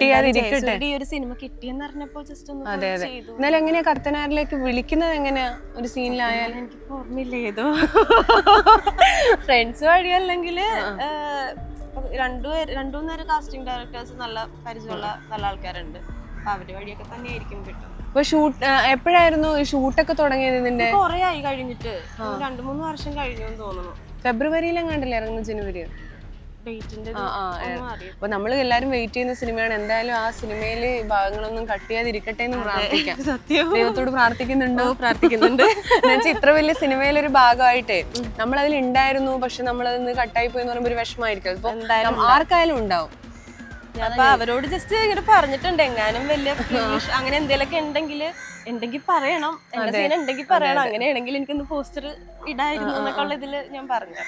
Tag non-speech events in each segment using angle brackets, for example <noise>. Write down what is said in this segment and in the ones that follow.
കട്ടിയാതിരിക്കട്ടെ ഈ ഒരു സിനിമ കിട്ടിയെന്ന് ജസ്റ്റ് ഒന്ന് അതെ അതെ. എന്നാലും എങ്ങനെയാ കത്തനാരിലേക്ക് വിളിക്കുന്നത് എങ്ങനെയാ ഒരു സീനിലായാൽ എനിക്ക് ഓർമ്മയില്ല ഏതോ. ഫ്രണ്ട്സ് വഴി അല്ലെങ്കിൽ രണ്ടു രണ്ടുമൂന്നേരം കാസ്റ്റിംഗ് ഡയറക്ടേഴ്സ് നല്ല പരിചയമുള്ള നല്ല ആൾക്കാരുണ്ട്. അപ്പൊ അവർ വഴിയൊക്കെ തന്നെ ആയിരിക്കും കിട്ടും. അപ്പൊ ഷൂട്ട് എപ്പോഴായിരുന്നു ഈ ഷൂട്ടൊക്കെ തുടങ്ങിയത് ഇതിന്റെ കൊറേ ആയി കഴിഞ്ഞിട്ട്. രണ്ടു മൂന്ന് വർഷം കഴിഞ്ഞു എന്ന് തോന്നുന്നു. ഫെബ്രുവരിയിലെങ്ങാണ്ടല്ലേ ഇറങ്ങുന്നു ജനുവരി? അപ്പൊ നമ്മൾ എല്ലാരും വെയിറ്റ് ചെയ്യുന്ന സിനിമയാണ്. എന്തായാലും ആ സിനിമയിൽ ഭാഗങ്ങളൊന്നും കട്ട് ചെയ്യാതിരിക്കട്ടെ എന്ന് പ്രാർത്ഥിക്കാം. <laughs> സത്യം. ദൈവത്തോട് പ്രാർത്ഥിക്കുന്നുണ്ടോ? പ്രാർത്ഥിക്കുന്നുണ്ട്. <laughs> എന്നുവെച്ചാൽ ഇത്ര വലിയ സിനിമയിലെ ഒരു ഭാഗമായിട്ടേ നമ്മൾ അതിൽ ഉണ്ടായിരുന്നു പക്ഷെ നമ്മൾ അതിന് കട്ടായി പോയി എന്ന് പറയുമ്പോൾ ഒരു വിഷമമായിരിക്കും. അപ്പൊ ആർക്കായാലും ഉണ്ടാവും. അപ്പൊ അവരോട് ജസ്റ്റ് ഇങ്ങനെ പറഞ്ഞിട്ടുണ്ട് എങ്ങാനും വലിയ അങ്ങനെ എന്തെങ്കിലുമൊക്കെ ഉണ്ടെങ്കിൽ ഉണ്ടെങ്കിൽ പറയണം. എന്റെ സീൻ ഉണ്ടെങ്കിൽ പറയണം. അങ്ങനെയാണെങ്കിൽ എനിക്കൊന്ന് പോസ്റ്റർ ഇടായിരുന്നു എന്നൊക്കെ ഉള്ള ഇതിൽ ഞാൻ പറഞ്ഞു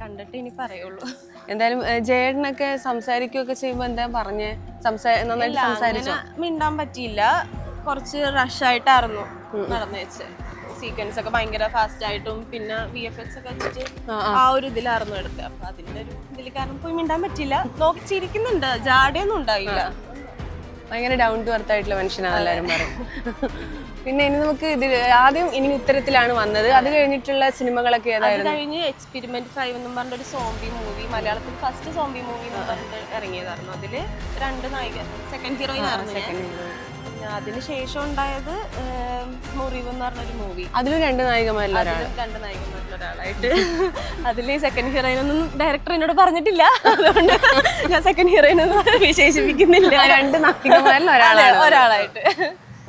കണ്ടിട്ട് ഇനി പറയുള്ളൂ. എന്തായാലും ഏ, ജയേട്ടനൊക്കെ സംസാരിക്കുകയൊക്കെ ചെയ്യുമ്പോ എന്താ പറഞ്ഞേ? സംസാ നന്നായിട്ട് സംസാരിച്ചോ? മിണ്ടാൻ പറ്റിയില്ല. കുറച്ച് റഷ് ആയിട്ടായിരുന്നു നടന്നു വെച്ച്. സീക്വൻസ് ഒക്കെ ഭയങ്കര ഫാസ്റ്റ് ആയിട്ടും പിന്നെ വി എഫ് എക്സ് ഒക്കെ വെച്ചിട്ട് ആ ഒരു ഇതിലായിരുന്നു എടുത്തത്. അപ്പൊ അതിന്റെ ഒരു ഇതിൽ കാരണം പോയി മിണ്ടാൻ പറ്റില്ല നോക്കി ചിരിക്കുന്നുണ്ട്. ജാടയൊന്നും ഉണ്ടായില്ല. ഭയങ്കര ഡൗൺ ടു എർത്ത് ആയിട്ടുള്ള മനുഷ്യനാണ് എല്ലാവരും പറയും. പിന്നെ ഇനി നമുക്ക് ഇതിൽ ആദ്യം ഇനി ഉത്തരത്തിലാണ് വന്നത്. അത് കഴിഞ്ഞിട്ടുള്ള സിനിമകളൊക്കെ ഏതായിരുന്നു? കഴിഞ്ഞ് എക്സ്പെരിമെന്റ് ഫൈവ് എന്നും പറഞ്ഞ ഒരു സോംബി മൂവി മലയാളത്തിൽ ഫസ്റ്റ് സോംബി മൂവി എന്ന് പറഞ്ഞിട്ട് ഇറങ്ങിയതായിരുന്നു. അതിൽ രണ്ട് നായിക സെക്കൻഡ് ഹീറോയിൻ ആയിരുന്നു ഞാൻ. പിന്നെ അതിന് ശേഷം ഉണ്ടായത് ഏം, മുറിവ് എന്ന് പറഞ്ഞൊരു മൂവി അതിലും രണ്ട് അതിലും രണ്ട് നായികമാരിൽ ഒരാളായിട്ട് <laughs> അതിൽ സെക്കൻഡ് ഹീറോയിൻ ഒന്നും ഡയറക്ടർ എന്നോട് പറഞ്ഞിട്ടില്ല. അതുകൊണ്ട് ഞാൻ സെക്കൻഡ് ഹീറോയിൻ ഒന്നും വിശേഷിപ്പിക്കുന്നില്ല. രണ്ട് നായികമാരിൽ ഒരാളായിട്ട്.